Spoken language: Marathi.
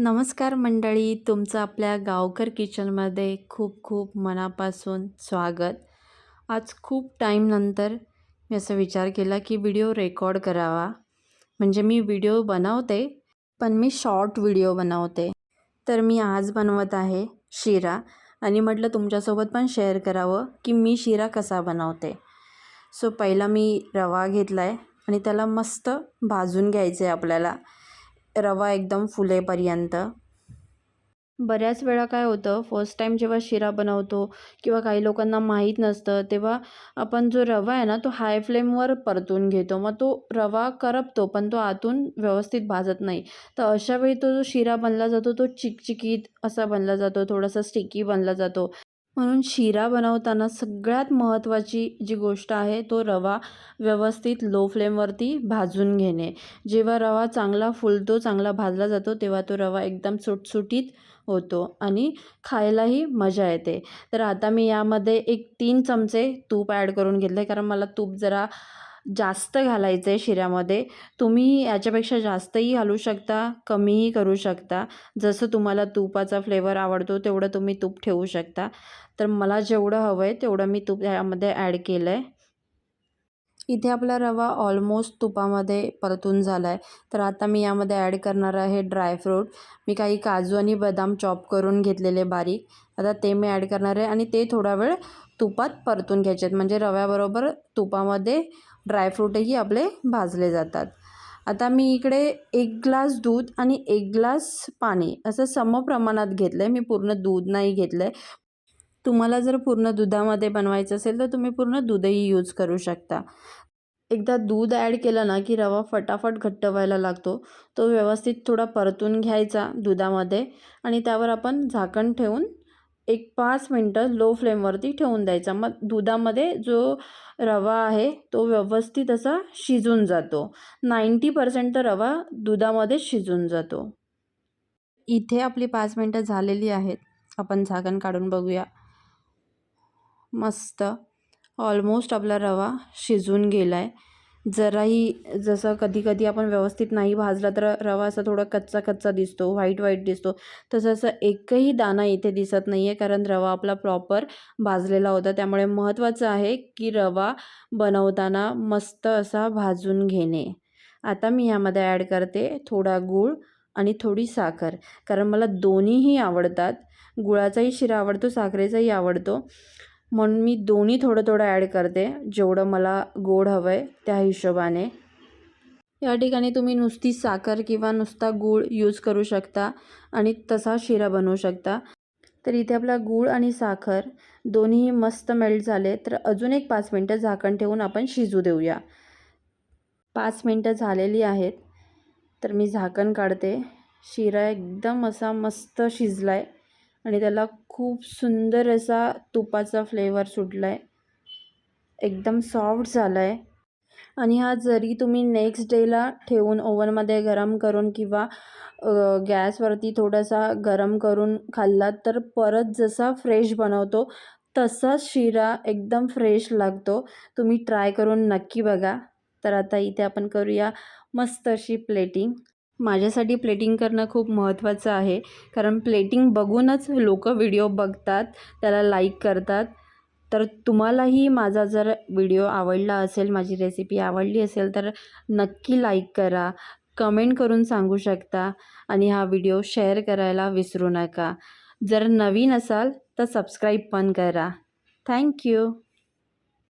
नमस्कार मंडळी तुमचं आपल्या गावकर किचनमध्ये खूप खूप मनापासून स्वागत. आज खूप टाईमनंतर मी असा विचार केला की व्हिडिओ रेकॉर्ड करावा. म्हणजे मी व्हिडिओ बनवते पण मी शॉर्ट व्हिडिओ बनवते. तर मी आज बनवत आहे शिरा आणि म्हटलं तुमच्यासोबत पण शेअर करावं की मी शिरा कसा बनवते. सो पहिला मी रवा घेतला आहे आणि त्याला मस्त भाजून घ्यायचं आहे आपल्याला. रवा एकदम फुलेपर्यंत. बऱ्याच वेळा काय होतं फर्स्ट टाईम जेव्हा शिरा बनवतो किंवा काही लोकांना माहीत नसतं तेव्हा आपण जो रवा आहे ना तो हाय फ्लेमवर परतून घेतो. मग तो रवा करपतो पण तो आतून व्यवस्थित भाजत नाही. तर अशावेळी तो जो शिरा बनला जातो तो चिकचिकीत असा बनला जातो थोडासा स्टिकी बनला जातो. म्हणून शिरा बनवताना सगळ्यात महत्त्वाची जी गोष्ट आहे तो रवा व्यवस्थित लो फ्लेमवरती भाजून घेणे. जेव्हा रवा चांगला फुलतो चांगला भाजला जातो तेव्हा तो रवा एकदम सुटसुटीत होतो आणि खायलाही मजा येते. तर आता मी यामध्ये एक तीन चमचे तूप ॲड करून घेतले कारण मला तूप जरा जास्त घालायचं आहे शिऱ्यामध्ये. तुम्ही याच्यापेक्षा जास्तही घालू शकता कमीही करू शकता. जसं तुम्हाला तुपाचा फ्लेवर आवडतो तेवढं तुम्ही तूप ठेवू शकता. तर मला जेवढं हवं आहे तेवढं मी तूप यामध्ये ॲड केलं आहे इथे आपला रवा ऑलमोस्ट तुपामध्ये परतून झाला आहे तर आता मी यामध्ये ॲड करणार आहे ड्रायफ्रूट मी काही काजू आणि बदाम चॉप करून घेतलेले बारीक. आता ते मी ॲड करणार आहे आणि ते थोडा वेळ तुपात परतून घ्यायचे आहेत म्हणजे रव्याबरोबर तुपामध्ये ड्रायफ्रूटही आपले भाजले जातात. आता मी इकडे एक ग्लास दूध आणि एक ग्लास पाणी असं समप्रमाणात घेतलं आहे मी पूर्ण दूध नाही घेतलं आहे तुम्हाला जर पूर्ण दुधामध्ये बनवायचं असेल तर तुम्ही पूर्ण दूधही यूज करू शकता. एकदा दूध ॲड केलं ना की रवा फटाफट घट्ट व्हायला लागतो. तो व्यवस्थित थोडा परतून घ्यायचा दुधामध्ये आणि त्यावर आपण झाकण ठेवून एक पाच मिनटं लो फ्लेमवरती ठेवून द्यायचा. मग दुधामध्ये जो रवा आहे तो व्यवस्थित असा शिजून जातो. नाईंटी पर्सेंट तर रवा दुधामध्ये शिजून जातो. इथे आपली पाच मिनटं झालेली आहेत. आपण झाकण काढून बघूया. मस्त. ऑलमोस्ट आपला रवा शिजून गेला आहे जराही जसं कधी कधी आपण व्यवस्थित नाही भाजला तर रवा असा थोडा कच्चा कच्चा दिसतो व्हाईट व्हाईट दिसतो. तसं असं एकही दाणा इथे दिसत नाही आहे कारण रवा आपला प्रॉपर भाजलेला होता. त्यामुळे महत्त्वाचं आहे की रवा बनवताना मस्त असा भाजून घेणे. आता मी ह्यामध्ये ॲड करते थोडा गूळ आणि थोडी साखर. कारण मला दोन्हीही आवडतात. गुळाचाही शिरा आवडतो साखरेचाही आवडतो. म्हणून मी दोन्ही थोडं थोडं ॲड करते जेवढं मला गोड हवं आहे त्या हिशोबाने. या ठिकाणी तुम्ही नुसती साखर किंवा नुसता गूळ यूज करू शकता आणि तसा शिरा बनवू शकता. तर इथे आपला गूळ आणि साखर दोन्ही मस्त मेल्ट झाले तर अजून एक पाच मिनटं झाकण ठेवून आपण शिजू देऊया. पाच मिनटं झालेली आहेत तर मी झाकण काढते. शिरा एकदम असा मस्त शिजला आहे आणि त्याला खूप सुंदर असा तुपाचा फ्लेवर सुटला आहे एकदम सॉफ्ट झाला आहे आणि हा जरी तुम्ही नेक्स्ट डेला ठेवून ओव्हनमध्ये गरम करून किंवा गॅसवरती थोडासा गरम करून खाल्लात तर परत जसा फ्रेश बनवतो तसाच शिरा एकदम फ्रेश लागतो. तुम्ही ट्राय करून नक्की बघा. तर आता इथे आपण करूया मस्त अशी प्लेटिंग माझ्यासाठी प्लेटिंग करणं खूप महत्त्वाचं आहे. कारण प्लेटिंग बघूनच लोक व्हिडिओ बघतात त्याला लाईक करतात. तर तुम्हालाही माझा जर व्हिडिओ आवडला असेल माझी रेसिपी आवडली असेल तर नक्की लाईक करा. कमेंट करून सांगू शकता आणि हा व्हिडिओ शेअर करायला विसरू नका. जर नवीन असाल तर सबस्क्राईब पण करा. थँक्यू